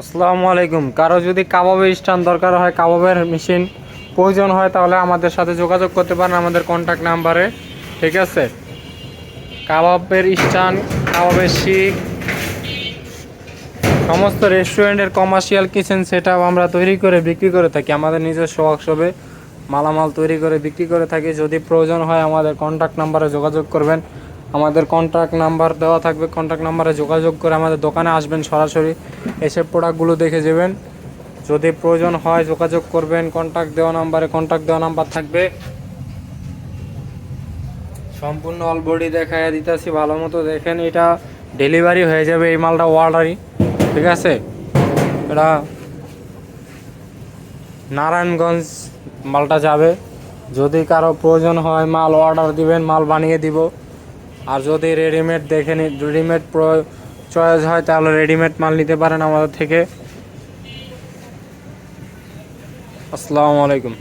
আসসালামু আলাইকুম। কারও যদি কাবাবের স্ট্যান্ড দরকার হয়, কাবাবের মেশিন প্রয়োজন হয়, তাহলে আমাদের সাথে যোগাযোগ করতে পারেন আমাদের কন্ট্যাক্ট নাম্বারে ঠিক আছে? কাবাবের স্ট্যান্ড, কাবাবের শিক, সমস্ত রেস্টুরেন্টের কমার্শিয়াল কিচেন সেট আমরা তৈরি করে বিক্রি করে থাকি। আমাদের নিজস্ব ওয়ার্কশপে মালামাল তৈরি করে বিক্রি করে থাকি। যদি প্রয়োজন হয় আমাদের কন্ট্যাক্ট নাম্বারে যোগাযোগ করবেন। আমাদের কন্ট্যাক্ট নাম্বার দেওয়া থাকবে। কন্ট্যাক্ট নাম্বারে যোগাযোগ করে আমাদের দোকানে আসবেন সরাসরি। এসে প্রোডাক্টগুলো দেখে যাবেন যদি প্রয়োজন হয় যোগাযোগ করবেন। কন্ট্যাক্ট দেওয়া নাম্বারে কন্ট্যাক্ট দেওয়া নাম্বার থাকবে। সম্পূর্ণ অল বডি দেখায় দিতেছি, ভালো মতো দেখেন এটা ডেলিভারি হয়ে যাবে এই মালটা অর্ডারই ঠিক আছে? এটা নারায়ণগঞ্জ মালটা যাবে। যদি কারও প্রয়োজন হয়, মাল অর্ডার দিবেন, মাল বানিয়ে দিব। আর যদি রেডিমেড দেখে রেডিমেড চয়েস হয়, তাহলে রেডিমেড মাল নিতে পারেন আমাদের থেকে। আসসালামু আলাইকুম।